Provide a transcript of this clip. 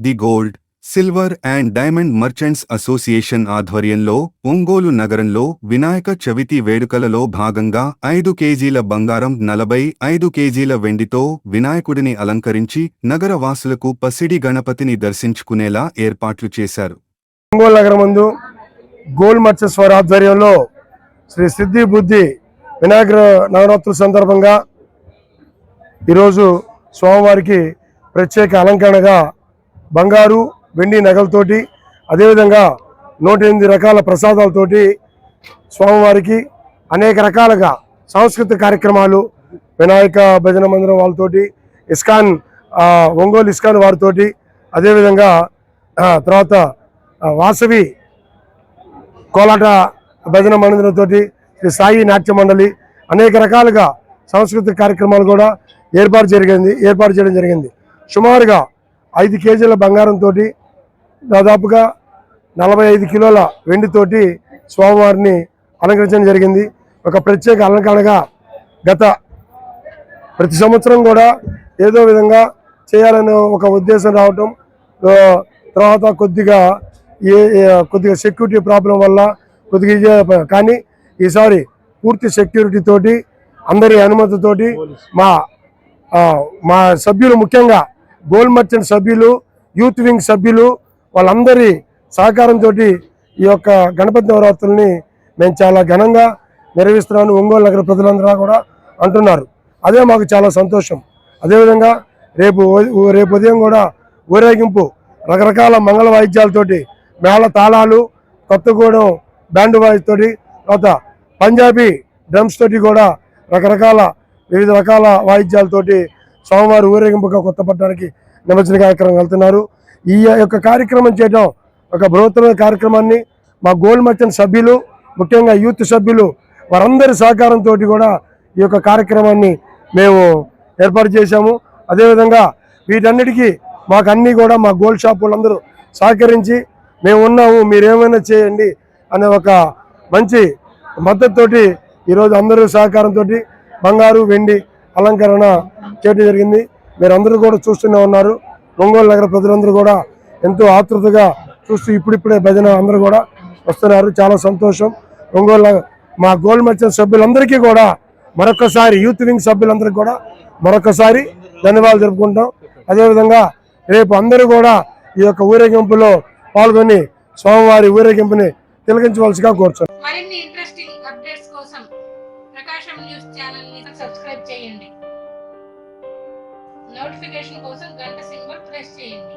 The gold silver and diamond merchants association ఆధ్వర్యంలో ఒంగోలు నగరంలో వినాయక చవితి వేడుకలలో భాగంగా ఐదు కేజీల బంగారం నలభై ఐదు కేజీల వెండితో వినాయకుడిని అలంకరించి నగర వాసులకు పసిడి గణపతిని దర్శించుకునేలా ఏర్పాట్లు చేశారు. ఒంగోలు నగరం ముందు మర్చెంట్స్ వారి ఆధ్వర్యంలో శ్రీ సిద్ధి బుద్ధి వినాయక నవరాత్రుల సందర్భంగా ఈరోజు స్వామివారికి ప్రత్యేక అలంకరణగా బంగారు వెండి నగలతోటి అదేవిధంగా నూట ఎనిమిది రకాల ప్రసాదాలతోటి స్వామివారికి అనేక రకాలుగా సాంస్కృతిక కార్యక్రమాలు వినాయక భజన మందిరం వాళ్ళతోటి ఇస్కాన్ ఒంగోలు ఇస్కాన్ వారితోటి అదేవిధంగా తర్వాత వాసవి కోలాట భజన మందిరంతో శ్రీ సాయి నాట్య మండలి అనేక రకాలుగా సాంస్కృతిక కార్యక్రమాలు కూడా ఏర్పాటు జరిగింది ఏర్పాటు చేయడం జరిగింది. సుమారుగా ఐదు కేజీల బంగారంతో దాదాపుగా నలభై ఐదు కిలోల వెండితోటి స్వామివారిని అలంకరించడం జరిగింది. ఒక ప్రత్యేక అలంకరణగా గత ప్రతి సంవత్సరం కూడా ఏదో విధంగా చేయాలనే ఒక ఉద్దేశం రావటం తర్వాత కొద్దిగా ఏ కొద్దిగా సెక్యూరిటీ ప్రాబ్లం వల్ల కొద్దిగా కానీ ఈసారి పూర్తి సెక్యూరిటీ తోటి అందరి అనుమతితోటి మా మా సభ్యులు ముఖ్యంగా గోల్డ్ మర్చెంట్ సభ్యులు యూత్ వింగ్ సభ్యులు వాళ్ళందరి సహకారంతో ఈ యొక్క గణపతి నవరాత్రుల్ని మేము చాలా ఘనంగా నిర్వహిస్తున్నాను ఒంగోలు నగర ప్రజలందరూ కూడా అంటున్నారు. అదే మాకు చాలా సంతోషం. అదేవిధంగా రేపు రేపు ఉదయం కూడా ఊరేగింపు రకరకాల మంగళ వాయిద్యాలతోటి మేళ తాళాలు కొత్తగూడెం బ్యాండ్ వాయిస్ తోటి తర్వాత పంజాబీ డ్రమ్స్ తోటి కూడా రకరకాల వివిధ రకాల వాయిద్యాలతోటి స్వామివారి ఊరేగింపుగా కొత్త పట్టణానికి నిమజ్జన కార్యక్రమం వెళ్తున్నారు. ఈ యొక్క కార్యక్రమం చేయడం ఒక బృహత్తమైన కార్యక్రమాన్ని మా గోల్డ్ మర్చెంట్ సభ్యులు ముఖ్యంగా యూత్ సభ్యులు వారందరి సహకారంతో కూడా ఈ యొక్క కార్యక్రమాన్ని మేము ఏర్పాటు చేశాము. అదేవిధంగా వీటన్నిటికీ మాకు అన్నీ కూడా మా గోల్డ్ షాప్ వాళ్ళందరూ సహకరించి మేము ఉన్నాము మీరేమైనా చేయండి అనే ఒక మంచి మద్దతుతోటి ఈరోజు అందరూ సహకారంతో బంగారు వెండి అలంకరణ చేయడం జరిగింది. మీరందరూ కూడా చూస్తూనే ఉన్నారు. ఒంగోలు నగర ప్రజలందరూ కూడా ఎంతో ఆతృతగా చూస్తూ ఇప్పుడిప్పుడే భజన అందరూ కూడా వస్తున్నారు. చాలా సంతోషం. ఒంగోలు మా గోల్డ్ మర్చెంట్ సభ్యులందరికీ కూడా మరొకసారి యూత్ వింగ్ సభ్యులందరికీ కూడా మరొకసారి ధన్యవాదాలు జరుపుకుంటాం. అదేవిధంగా రేపు అందరూ కూడా ఈ యొక్క ఊరేగింపులో పాల్గొని స్వామివారి ఊరేగింపుని తిలకించవలసిగా కోరుతున్నాం మరిన్ని ఇంట్రెస్టింగ్ అప్డేట్స్ కోసం ప్రకాశం న్యూస్ ఛానల్ని సబ్స్క్రైబ్ చేయండి. నోటిఫికేషన్ కోసం గంట సింబల్ ప్రెస్ చేయండి.